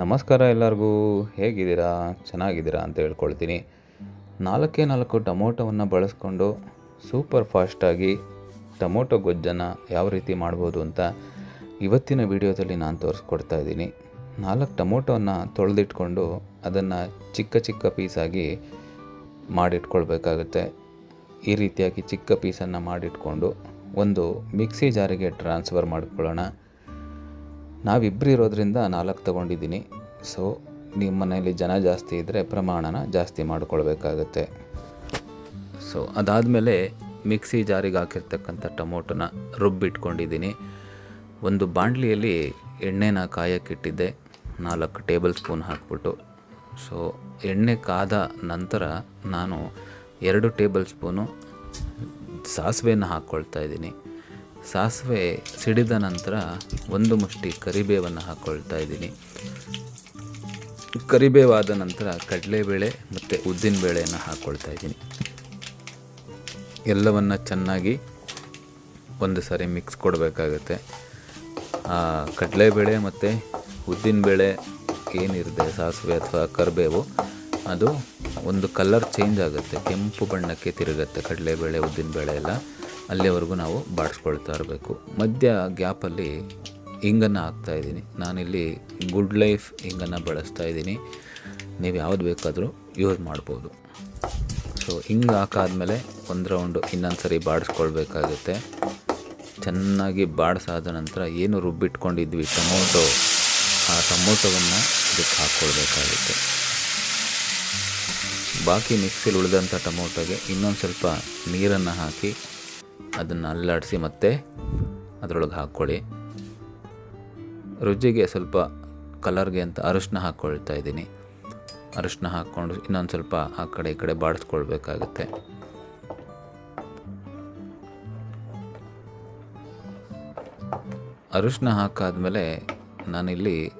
ನಮಸ್ಕಾರ ಎಲ್ಲರಿಗೂ. ಹೇಗಿದ್ದೀರಾ? ಚೆನ್ನಾಗಿದ್ದೀರಾ ಅಂತ ಹೇಳ್ಕೊಳ್ತೀನಿ. ನಾಲ್ಕೇ ನಾಲ್ಕು ಟೊಮೊಟೊವನ್ನು ಬಳಸ್ಕೊಂಡು ಸೂಪರ್ ಫಾಸ್ಟಾಗಿ ಟೊಮೊಟೊ ಗೊಜ್ಜನ್ನು ಯಾವ ರೀತಿ ಮಾಡ್ಬೋದು ಅಂತ ಇವತ್ತಿನ ವಿಡಿಯೋದಲ್ಲಿ ನಾನು ತೋರಿಸ್ಕೊಡ್ತಾ ಇದ್ದೀನಿ. ನಾಲ್ಕು ಟೊಮೊಟೊವನ್ನು ತೊಳೆದಿಟ್ಕೊಂಡು ಅದನ್ನು ಚಿಕ್ಕ ಚಿಕ್ಕ ಪೀಸಾಗಿ ಮಾಡಿಟ್ಕೊಳ್ಬೇಕಾಗುತ್ತೆ. ಈ ರೀತಿಯಾಗಿ ಚಿಕ್ಕ ಪೀಸನ್ನು ಮಾಡಿಟ್ಕೊಂಡು ಒಂದು ಮಿಕ್ಸಿ ಜಾರಿಗೆ ಟ್ರಾನ್ಸ್ಫರ್ ಮಾಡ್ಕೊಳ್ಳೋಣ. ನಾವಿಬ್ಬರು ಇರೋದ್ರಿಂದ ನಾಲ್ಕು ತೊಗೊಂಡಿದ್ದೀನಿ. ಸೊ ನಿಮ್ಮ ಮನೆಯಲ್ಲಿ ಜನ ಜಾಸ್ತಿ ಇದ್ದರೆ ಪ್ರಮಾಣನ ಜಾಸ್ತಿ ಮಾಡಿಕೊಳ್ಬೇಕಾಗತ್ತೆ. ಸೊ ಅದಾದಮೇಲೆ ಮಿಕ್ಸಿ ಜಾರಿಗೆ ಹಾಕಿರ್ತಕ್ಕಂಥ ಟೊಮೊಟೊನ ರುಬ್ಬಿಟ್ಕೊಂಡಿದ್ದೀನಿ. ಒಂದು ಬಾಂಡ್ಲಿಯಲ್ಲಿ ಎಣ್ಣೆನ ಕಾಯಕ್ಕಿಟ್ಟಿದ್ದೆ. ನಾಲ್ಕು ಟೇಬಲ್ ಸ್ಪೂನ್ ಹಾಕ್ಬಿಟ್ಟು. ಸೊ ಎಣ್ಣೆ ಕಾದ ನಂತರ ನಾನು ಎರಡು ಟೇಬಲ್ ಸ್ಪೂನು ಸಾಸಿವೆಯನ್ನು ಹಾಕ್ಕೊಳ್ತಾ ಇದ್ದೀನಿ. ಸಾಸಿವೆ ಸಿಡಿದ ನಂತರ ಒಂದು ಮುಷ್ಟಿ ಕರಿಬೇವನ್ನು ಹಾಕ್ಕೊಳ್ತಾ ಇದ್ದೀನಿ. ಕರಿಬೇವಾದ ನಂತರ ಕಡಲೆಬೇಳೆ ಮತ್ತು ಉದ್ದಿನಬೇಳೆಯನ್ನು ಹಾಕ್ಕೊಳ್ತಾ ಇದ್ದೀನಿ. ಎಲ್ಲವನ್ನು ಚೆನ್ನಾಗಿ ಒಂದು ಸಾರಿ ಮಿಕ್ಸ್ ಕೊಡಬೇಕಾಗತ್ತೆ. ಕಡಲೆಬೇಳೆ ಮತ್ತು ಉದ್ದಿನಬೇಳೆ ಏನಿರುತ್ತೆ, ಸಾಸಿವೆ ಅಥವಾ ಕರಿಬೇವು, ಅದು ಒಂದು ಕಲರ್ ಚೇಂಜ್ ಆಗುತ್ತೆ. ಕೆಂಪು ಬಣ್ಣಕ್ಕೆ ತಿರುಗುತ್ತೆ ಕಡಲೆಬೇಳೆ ಉದ್ದಿನಬೇಳೆ ಎಲ್ಲ. ಅಲ್ಲಿವರೆಗೂ ನಾವು ಬಾಡಿಸ್ಕೊಳ್ತಾ ಇರಬೇಕು. ಮಧ್ಯ ಗ್ಯಾಪಲ್ಲಿ ಹಿಂಗನ್ನು ಹಾಕ್ತಾ ಇದ್ದೀನಿ. ನಾನಿಲ್ಲಿ ಗುಡ್ ಲೈಫ್ ಹಿಂಗನ್ನು ಬಳಸ್ತಾ ಇದ್ದೀನಿ. ನೀವು ಯಾವ್ದು ಬೇಕಾದರೂ ಯೂಸ್ ಮಾಡ್ಬೋದು. ಸೊ ಹಿಂಗೆ ಹಾಕಾದ್ಮೇಲೆ ಒಂದು ರೌಂಡು ಇನ್ನೊಂದು ಸರಿ ಬಾಡಿಸ್ಕೊಳ್ಬೇಕಾಗುತ್ತೆ. ಚೆನ್ನಾಗಿ ಬಾಡಿಸಾದ ನಂತರ ಏನು ರುಬ್ಬಿಟ್ಕೊಂಡಿದ್ವಿ ಟೊಮೊಟೊ, ಆ ಟೊಮೊಟೊವನ್ನು ಇದಕ್ಕೆ ಹಾಕ್ಕೊಳ್ಬೇಕಾಗುತ್ತೆ. ಬಾಕಿ ಮಿಕ್ಸಿಲಿ ಉಳಿದಂಥ ಟೊಮೊಟೊಗೆ ಇನ್ನೊಂದು ಸ್ವಲ್ಪ ನೀರನ್ನು ಹಾಕಿ ಅದನ್ನು ಅಲ್ಲಾಡಿಸಿ ಮತ್ತೆ ಅದರೊಳಗೆ ಹಾಕ್ಕೊಳ್ಳಿ. ರುಜಿಗೆ ಸ್ವಲ್ಪ ಕಲರ್ಗೆ ಅಂತ ಅರಿಶಿನ ಹಾಕ್ಕೊಳ್ತಾ ಇದ್ದೀನಿ. ಅರಿಶಿನ ಹಾಕ್ಕೊಂಡು ಇನ್ನೊಂದು ಸ್ವಲ್ಪ ಆ ಕಡೆ ಈ ಕಡೆ ಬಾಡಿಸ್ಕೊಳ್ಬೇಕಾಗತ್ತೆ. ಅರಿಶಿನ ಹಾಕಾದಮೇಲೆ ನಾನಿಲ್ಲಿ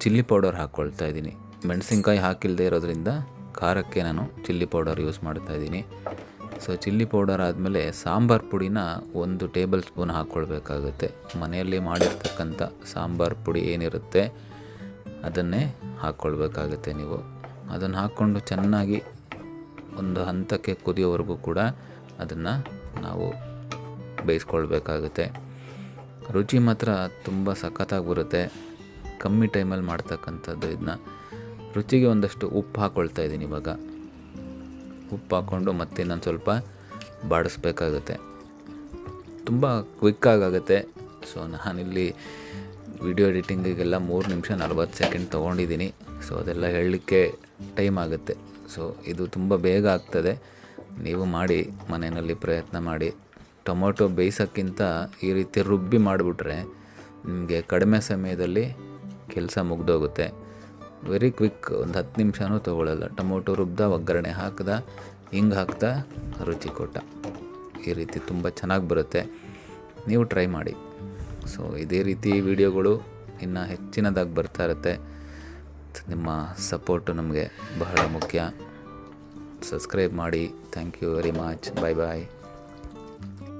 ಚಿಲ್ಲಿ ಪೌಡರ್ ಹಾಕ್ಕೊಳ್ತಾ ಇದ್ದೀನಿ. ಮೆಣಸಿನ್ಕಾಯಿ ಹಾಕಿಲ್ಲದೆ ಇರೋದ್ರಿಂದ ಖಾರಕ್ಕೆ ನಾನು ಚಿಲ್ಲಿ ಪೌಡರ್ ಯೂಸ್ ಮಾಡ್ತಾ ಇದ್ದೀನಿ. ಸೊ ಚಿಲ್ಲಿ ಪೌಡರ್ ಆದಮೇಲೆ ಸಾಂಬಾರು ಪುಡಿನ ಒಂದು ಟೇಬಲ್ ಸ್ಪೂನ್ ಹಾಕ್ಕೊಳ್ಬೇಕಾಗುತ್ತೆ. ಮನೆಯಲ್ಲಿ ಮಾಡಿರ್ತಕ್ಕಂಥ ಸಾಂಬಾರು ಪುಡಿ ಏನಿರುತ್ತೆ ಅದನ್ನೇ ಹಾಕ್ಕೊಳ್ಬೇಕಾಗುತ್ತೆ ನೀವು. ಅದನ್ನು ಹಾಕ್ಕೊಂಡು ಚೆನ್ನಾಗಿ ಒಂದು ಹಂತಕ್ಕೆ ಕುದಿಯೋವರೆಗೂ ಕೂಡ ಅದನ್ನು ನಾವು ಬೇಯಿಸ್ಕೊಳ್ಬೇಕಾಗುತ್ತೆ. ರುಚಿ ಮಾತ್ರ ತುಂಬ ಸಖತ್ತಾಗಿ ಬರುತ್ತೆ ಕಮ್ಮಿ ಟೈಮಲ್ಲಿ ಮಾಡ್ತಕ್ಕಂಥದ್ದು ಇದನ್ನ. ರುಚಿಗೆ ಒಂದಷ್ಟು ಉಪ್ಪು ಹಾಕ್ಕೊಳ್ತಾ ಇದ್ದೀನಿ ಇವಾಗ. ಉಪ್ಪು ಹಾಕ್ಕೊಂಡು ಮತ್ತೆ ಇನ್ನೊಂದು ಸ್ವಲ್ಪ ಬಾಡಿಸ್ಬೇಕಾಗುತ್ತೆ. ತುಂಬ ಕ್ವಿಕ್ಕಾಗುತ್ತೆ ಸೊ ನಾನಿಲ್ಲಿ ವಿಡಿಯೋ ಎಡಿಟಿಂಗಿಗೆಲ್ಲ ಮೂರು ನಿಮಿಷ ನಲ್ವತ್ತು ಸೆಕೆಂಡ್ ತೊಗೊಂಡಿದ್ದೀನಿ. ಸೊ ಅದೆಲ್ಲ ಹೇಳಲಿಕ್ಕೆ ಟೈಮ್ ಆಗುತ್ತೆ. ಸೊ ಇದು ತುಂಬ ಬೇಗ ಆಗ್ತದೆ. ನೀವು ಮಾಡಿ, ಮನೆಯಲ್ಲಿ ಪ್ರಯತ್ನ ಮಾಡಿ. ಟೊಮೊಟೊ ಬೇಯಿಸೋಕ್ಕಿಂತ ಈ ರೀತಿ ರುಬ್ಬಿ ಮಾಡಿಬಿಟ್ರೆ ನಿಮಗೆ ಕಡಿಮೆ ಸಮಯದಲ್ಲಿ ಕೆಲಸ ಮುಗ್ದೋಗುತ್ತೆ. ವೆರಿ ಕ್ವಿಕ್ ಒಂದು ಹತ್ತು ನಿಮಿಷನೂ ತೊಗೊಳ್ಳಲ್ಲ ಟೊಮೊಟೊ ರುಬ್ದ, ಒಗ್ಗರಣೆ ಹಾಕ್ದ, ಹಿಂಗೆ ಹಾಕ್ತಾ ರುಚಿ ಕೊಟ್ಟ. ಈ ರೀತಿ ತುಂಬ ಚೆನ್ನಾಗಿ ಬರುತ್ತೆ. ನೀವು ಟ್ರೈ ಮಾಡಿ. ಸೊ ಇದೇ ರೀತಿ ವಿಡಿಯೋಗಳು ಇನ್ನು ಹೆಚ್ಚಿನದಾಗಿ ಬರ್ತಾ ಇರುತ್ತೆ. ನಿಮ್ಮ ಸಪೋರ್ಟು ನಮಗೆ ಬಹಳ ಮುಖ್ಯ. ಸಬ್ಸ್ಕ್ರೈಬ್ ಮಾಡಿ. Thank you very much bye bye